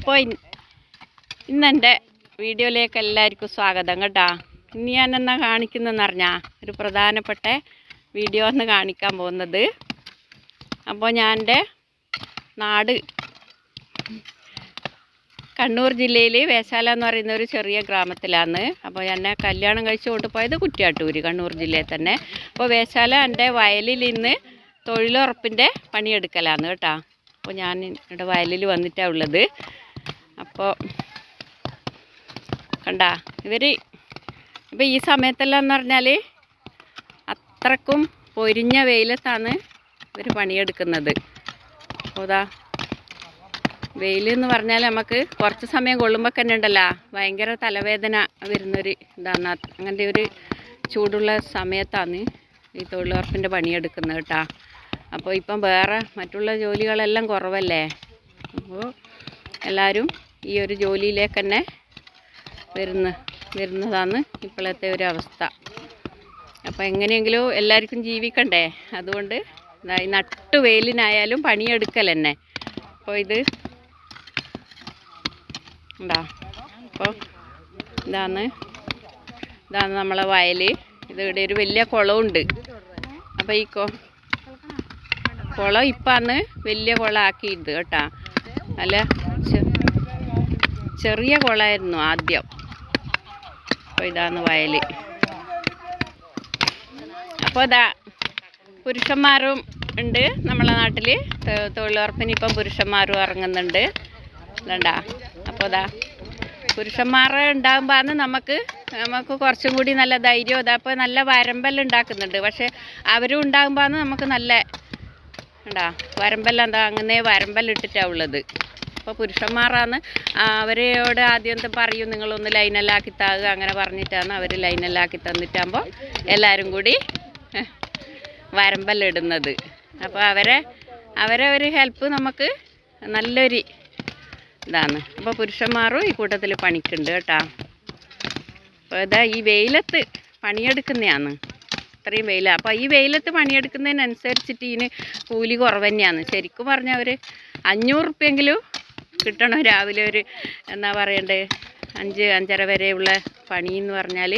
അപ്പോൾ ഇന്നെന്റെ വീഡിയോയിലേക്ക് എല്ലാവർക്കും സ്വാഗതം കേട്ടോ. ഇനി ഞാൻ എന്നാ കാണിക്കുന്നതെന്ന് പറഞ്ഞാൽ ഒരു പ്രധാനപ്പെട്ട വീഡിയോ എന്ന് കാണിക്കാൻ പോകുന്നത്. അപ്പോൾ ഞാൻ എന്റെ നാട് കണ്ണൂർ ജില്ലയിൽ വേശാല എന്ന് പറയുന്ന ഒരു ചെറിയ ഗ്രാമത്തിലാണ്. അപ്പോൾ എന്നെ കല്യാണം കഴിച്ച് കൊണ്ടുപോയത് കുറ്റിയാട്ടൂര് കണ്ണൂർ ജില്ലയിൽ തന്നെ. അപ്പോൾ വേശാല എന്റെ വയലിൽ ഇന്ന് തൊഴിലുറപ്പിന്റെ പണിയെടുക്കലാണ് കേട്ടോ. അപ്പോൾ ഞാൻ ഇവിടെ വയലിൽ വന്നിട്ടാണ് ഉള്ളത്. അപ്പോൾ കണ്ട ഇവർ ഇപ്പോൾ ഈ സമയത്തെല്ലാം എന്ന് പറഞ്ഞാൽ അത്രക്കും പൊരിഞ്ഞ വെയിലത്താണ് ഇവർ പണിയെടുക്കുന്നത്. അപ്പോൾ ഇതാ വെയിൽ എന്ന് പറഞ്ഞാൽ നമുക്ക് കുറച്ച് സമയം കൊള്ളുമ്പോൾ തന്നെ ഉണ്ടല്ലോ ഭയങ്കര തലവേദന വരുന്നൊരു ഇതാണ് അങ്ങനത്തെ ഒരു ചൂടുള്ള സമയത്താണ് ഈ തൊഴിലുറപ്പിന്റെ പണിയെടുക്കുന്നത് കേട്ടോ. അപ്പോൾ ഇപ്പം വേറെ മറ്റുള്ള ജോലികളെല്ലാം കുറവല്ലേ? അപ്പോൾ എല്ലാവരും ഈ ഒരു ജോലിയിലേക്ക് തന്നെ വരുന്ന വരുന്നതാണ് ഇപ്പോഴത്തെ ഒരു അവസ്ഥ. അപ്പോൾ എങ്ങനെയെങ്കിലും എല്ലാവർക്കും ജീവിക്കണ്ടേ? അതുകൊണ്ട് നട്ടു വെയിലിനായാലും പണിയെടുക്കൽ തന്നെ അപ്പോൾ ഇത് ഉണ്ടാ അപ്പോൾ ഇതാണ് ഇതാണ് നമ്മളെ വയൽ ഇത് ഇവിടെ ഒരു വലിയ കുളമുണ്ട്. അപ്പോൾ ഈ കൊ കുളം ഇപ്പം അന്ന് വലിയ കുളം ആക്കിയിട്ട് കേട്ടാ. നല്ല ചെറിയ കുളമായിരുന്നു ആദ്യം. അപ്പോൾ ഇതാണ് വയൽ അപ്പോൾ ഇതാ പുരുഷന്മാരും ഉണ്ട് നമ്മളെ നാട്ടിൽ തൊഴിലുറപ്പിന് ഇപ്പം പുരുഷന്മാരും ഇറങ്ങുന്നുണ്ട്. ഇതണ്ടാ. അപ്പോൾ ഇതാ പുരുഷന്മാർ ഉണ്ടാകുമ്പോൾ നമുക്ക് നമുക്ക് കുറച്ചും കൂടി നല്ല ധൈര്യം ഇതാ അപ്പോൾ നല്ല വരമ്പെല്ലാം ഉണ്ടാക്കുന്നുണ്ട്. പക്ഷേ അവരും ഉണ്ടാകുമ്പോൾ നമുക്ക് നല്ല ഉണ്ടാ വരമ്പെല്ലാം എന്താ അങ്ങനെ വരമ്പെല്ലാം ഇട്ടിട്ടാണ് ഉള്ളത്. അപ്പോൾ പുരുഷന്മാരാണ്. അവരോട് ആദ്യം പറയും നിങ്ങളൊന്ന് ലൈനെല്ലാം ആക്കി താകുക അങ്ങനെ പറഞ്ഞിട്ടാണ് അവർ ലൈനെല്ലാം ആക്കി തന്നിട്ടാകുമ്പോൾ എല്ലാവരും കൂടി വരമ്പല്ലിടുന്നത് അപ്പോൾ അവരെ അവരെ ഒരു ഹെൽപ്പ് നമുക്ക് നല്ലൊരു ഇതാണ്. അപ്പോൾ പുരുഷന്മാരും ഈ കൂട്ടത്തിൽ പണിക്കുണ്ട് കേട്ടോ. അപ്പോൾ ഇതാ ഈ വെയിലത്ത് പണിയെടുക്കുന്നതാണ് ഇത്രയും വെയില. അപ്പോൾ ഈ വെയിലത്ത് പണിയെടുക്കുന്നതിനനുസരിച്ചിട്ട് ഇതിന് കൂലി കുറവ് തന്നെയാണ്. ശരിക്കും പറഞ്ഞാൽ അവർ അഞ്ഞൂറ് റുപ്യെങ്കിലും കിട്ടണം രാവിലെ ഒരു എന്നാ പറയണ്ടേ അഞ്ച് അഞ്ചര വരെയുള്ള പണി എന്ന് പറഞ്ഞാൽ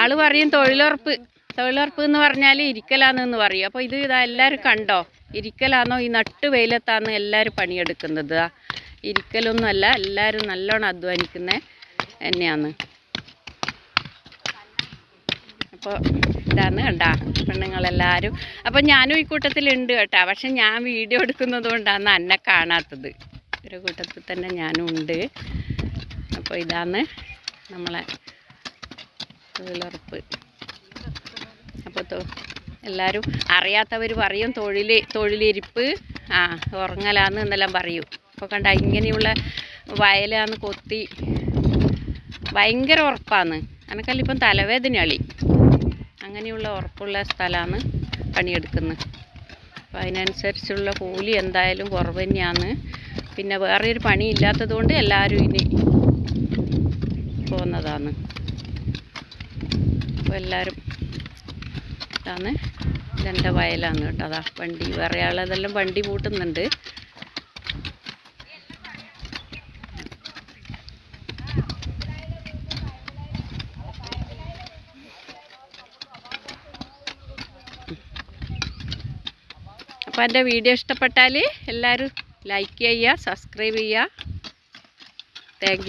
ആൾ പറയും തൊഴിലുറപ്പ് തൊഴിലുറപ്പ് എന്ന് പറഞ്ഞാൽ ഇരിക്കലാണെന്ന് പറയും. അപ്പോൾ ഇത് ഇതാ എല്ലാവരും കണ്ടോ? ഇരിക്കലാണോ ഈ നട്ട് വെയിലത്താന്ന് എല്ലാവരും പണിയെടുക്കുന്നത്. ഇരിക്കലൊന്നുമല്ല എല്ലാവരും നല്ലോണം അധ്വാനിക്കുന്നത് തന്നെയാണ് അപ്പോൾ ഇതാണ് കണ്ടാ പെണ്ണുങ്ങളെല്ലാവരും അപ്പോൾ ഞാനും ഈ കൂട്ടത്തിലുണ്ട് കേട്ടോ. പക്ഷെ ഞാൻ വീഡിയോ എടുക്കുന്നത് കൊണ്ടാണ് എന്നെ കാണാത്തത്. ഒരു കൂട്ടത്തിൽ തന്നെ ഞാനും ഉണ്ട് അപ്പോൾ ഇതാണ് നമ്മളെ തൊഴിലുറപ്പ്. അപ്പോൾ തോ എല്ലാവരും അറിയാത്തവർ പറയും തൊഴിൽ തൊഴിലിരിപ്പ്. ആ ഉറങ്ങലാന്ന് എന്നെല്ലാം പറയും. അപ്പോൾ കണ്ട ഇങ്ങനെയുള്ള വയലാന്ന് കൊത്തി ഭയങ്കര ഉറപ്പാണ് അനക്കല്ല ഇപ്പം തലവേദന അളി അങ്ങനെയുള്ള ഉറപ്പുള്ള സ്ഥലമാണ് പണിയെടുക്കുന്നത് അപ്പോൾ അതിനനുസരിച്ചുള്ള കൂലി എന്തായാലും കുറവ് തന്നെയാണ് പിന്നെ വേറെ ഒരു പണി ഇല്ലാത്തത് കൊണ്ട് എല്ലാവരും ഇനി പോകുന്നതാണ്. അപ്പോൾ എല്ലാവരും ഇതാണ്. ഇതെന്റെ വയലാണ് കേട്ടോ. അതാ വണ്ടി. വേറെ ആളതെല്ലാം വണ്ടി പൂട്ടുന്നുണ്ട്. അപ്പോൾ എന്റെ വീഡിയോ ഇഷ്ടപ്പെട്ടാൽ എല്ലാവരും ലൈക്ക് ചെയ്യുക സബ്സ്ക്രൈബ് ചെയ്യുക. താങ്ക്